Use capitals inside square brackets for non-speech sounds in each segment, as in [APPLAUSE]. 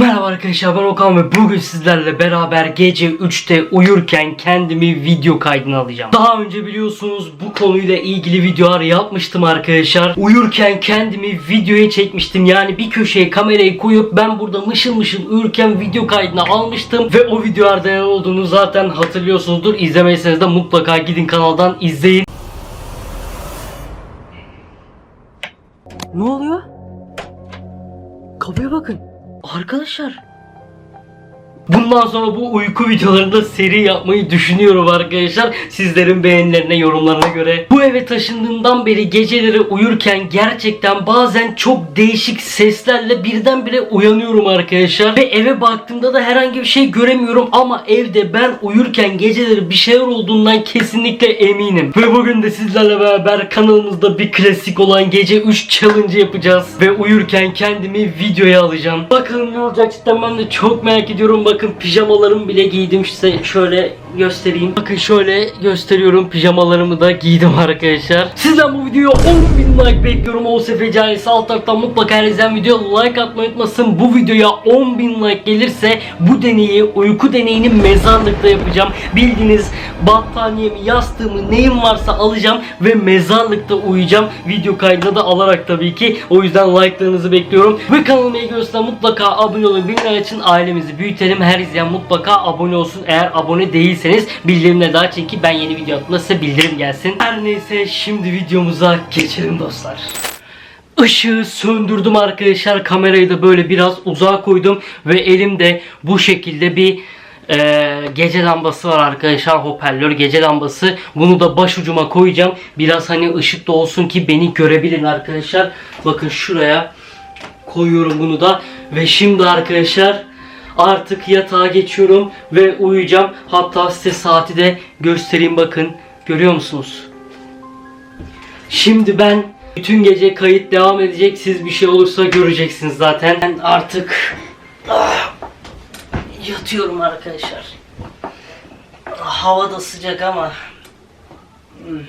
Merhaba arkadaşlar ben Okan ve bugün sizlerle beraber gece 3'te uyurken kendimi video kaydına alacağım. Daha önce biliyorsunuz bu konuyla ilgili videolar yapmıştım arkadaşlar. Uyurken kendimi videoya çekmiştim. Yani bir köşeye kamerayı koyup ben burada mışıl mışıl uyurken video kaydına almıştım. Ve o videolarda ne olduğunu zaten hatırlıyorsunuzdur. İzlemediyseniz de mutlaka gidin kanaldan izleyin. Ne oluyor? Kapıya bakın. Arkadaşlar. Bundan sonra bu uyku videolarında seri yapmayı düşünüyorum arkadaşlar. Sizlerin beğenilerine, yorumlarına göre. Bu eve taşındığımdan beri geceleri uyurken gerçekten bazen çok değişik seslerle birdenbire uyanıyorum arkadaşlar. Ve eve baktığımda da herhangi bir şey göremiyorum ama evde ben uyurken geceleri bir şeyler olduğundan kesinlikle eminim. Ve bugün de sizlerle beraber kanalımızda bir klasik olan gece 3 challenge yapacağız. Ve uyurken kendimi videoya alacağım. Bakalım ne olacak cidden ben de çok merak ediyorum. Bakın pijamalarımı bile giydim size şöyle göstereyim. Bakın şöyle gösteriyorum pijamalarımı da giydim [LAUGHS] arkadaşlar. Sizden bu videoya 10.000 like bekliyorum. OSF Canisi alt taraftan mutlaka her video like atmayı unutmasın. Bu videoya 10.000 like gelirse bu deneyi uyku deneyini mezarlıkta yapacağım. Bildiğiniz battaniyemi, yastığımı, neyim varsa alacağım ve mezarlıkta uyuyacağım. Video kaydını da alarak tabii ki. O yüzden like'larınızı bekliyorum. Ve kanalıma ilgi gösteren mutlaka abone olun. Bilgiler için ailemizi büyütelim. Her izleyen mutlaka abone olsun. Eğer abone değilseniz bildirimleri daha açın ki ben yeni video attığımda size bildirim gelsin. Her neyse şimdi videomuza geçelim dostlar. Işığı söndürdüm arkadaşlar. Kamerayı da böyle biraz uzağa koydum ve elimde bu şekilde bir e, gece lambası var arkadaşlar. Hoparlör gece lambası. Bunu da başucuma koyacağım. Biraz hani ışık da olsun ki beni görebilin arkadaşlar. Bakın şuraya koyuyorum bunu da ve şimdi arkadaşlar artık yatağa geçiyorum ve uyuyacağım. Hatta size saati de göstereyim bakın. Görüyor musunuz? Şimdi ben bütün gece kayıt devam edecek. Siz bir şey olursa göreceksiniz zaten. Ben artık ah, yatıyorum arkadaşlar. Hava da sıcak ama hmm.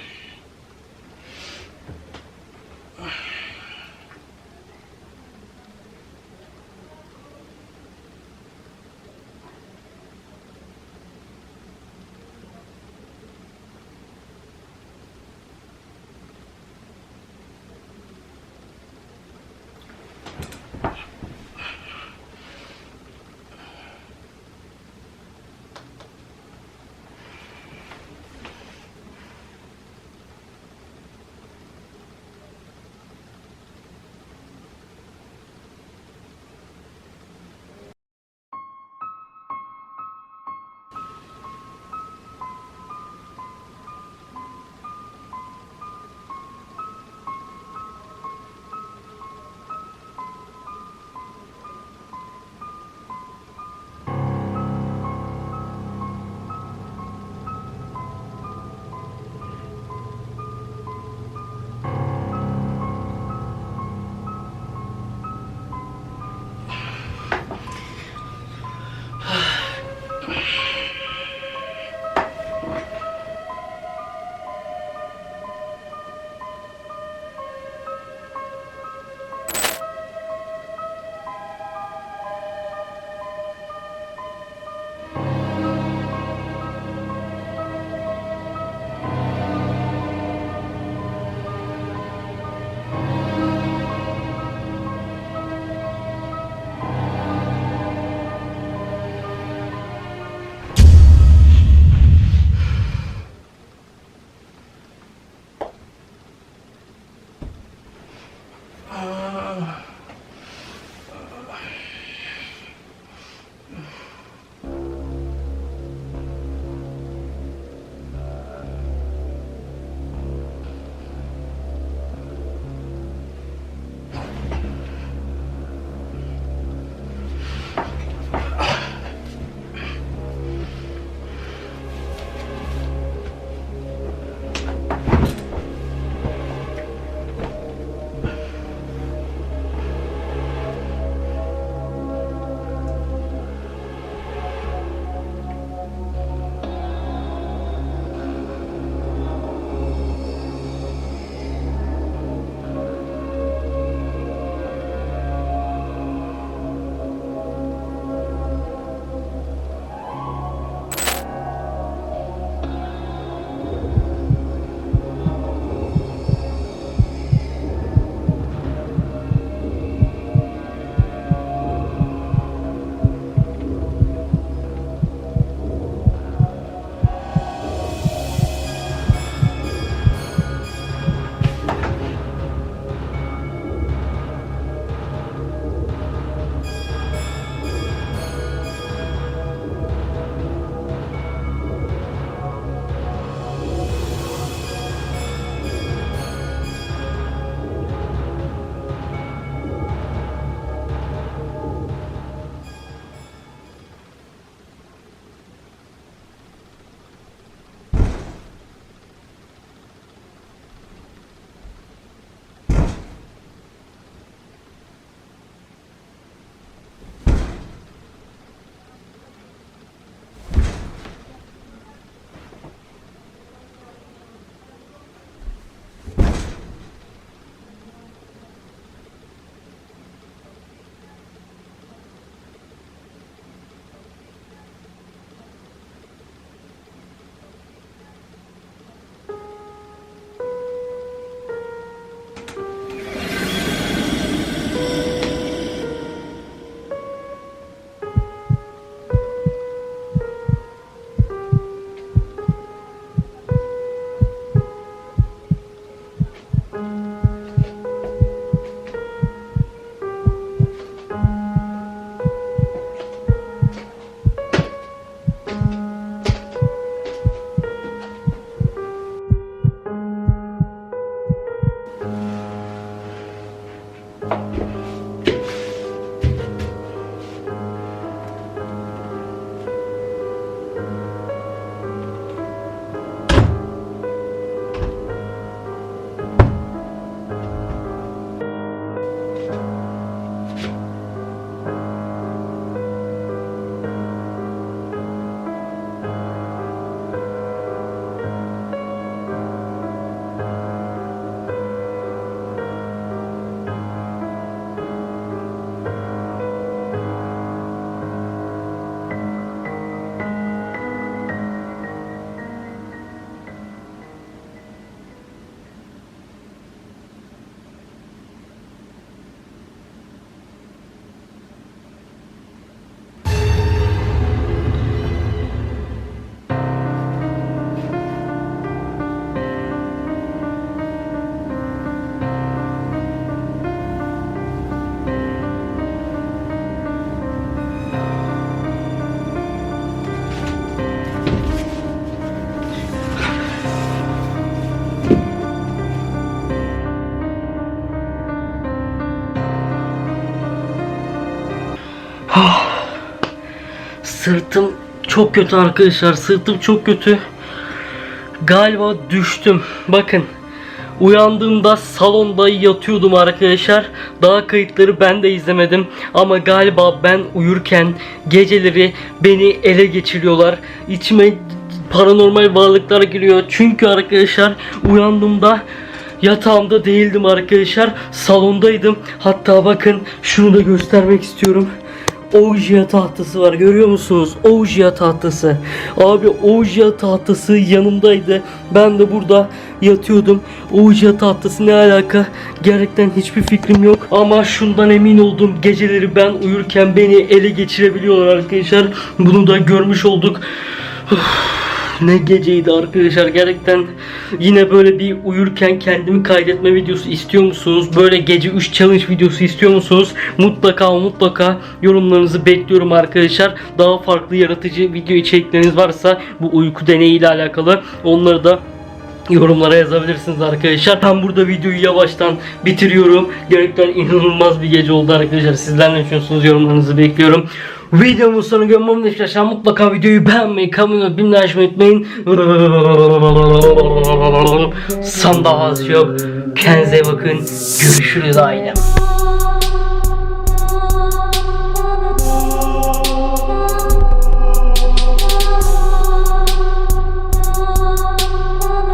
Sırtım çok kötü arkadaşlar. Sırtım çok kötü. Galiba düştüm. Bakın. Uyandığımda salonda yatıyordum arkadaşlar. Daha kayıtları ben de izlemedim. Ama galiba ben uyurken geceleri beni ele geçiriyorlar. İçime paranormal varlıklar giriyor. Çünkü arkadaşlar uyandığımda yatağımda değildim arkadaşlar. Salondaydım. Hatta bakın şunu da göstermek istiyorum. Ouija tahtası var görüyor musunuz? Ouija tahtası. Abi Ouija tahtası yanımdaydı. Ben de burada yatıyordum. Ouija tahtası ne alaka? Gerçekten hiçbir fikrim yok. Ama şundan emin oldum. Geceleri ben uyurken beni ele geçirebiliyorlar arkadaşlar. Bunu da görmüş olduk. Ne geceydi arkadaşlar gerçekten yine böyle bir uyurken kendimi kaydetme videosu istiyor musunuz? Böyle gece 3 challenge videosu istiyor musunuz? Mutlaka mutlaka yorumlarınızı bekliyorum arkadaşlar. Daha farklı yaratıcı video içerikleriniz varsa bu uyku deneyi ile alakalı onları da yorumlara yazabilirsiniz arkadaşlar. Ben burada videoyu yavaştan bitiriyorum. Gerçekten inanılmaz bir gece oldu arkadaşlar. Sizler ne düşünüyorsunuz? Yorumlarınızı bekliyorum. Videomun sonu görmem de arkadaşlar mutlaka videoyu beğenmeyi, kanalıma bildirim açmayı unutmayın. Sandal yok. Kendinize bakın. Görüşürüz ailem.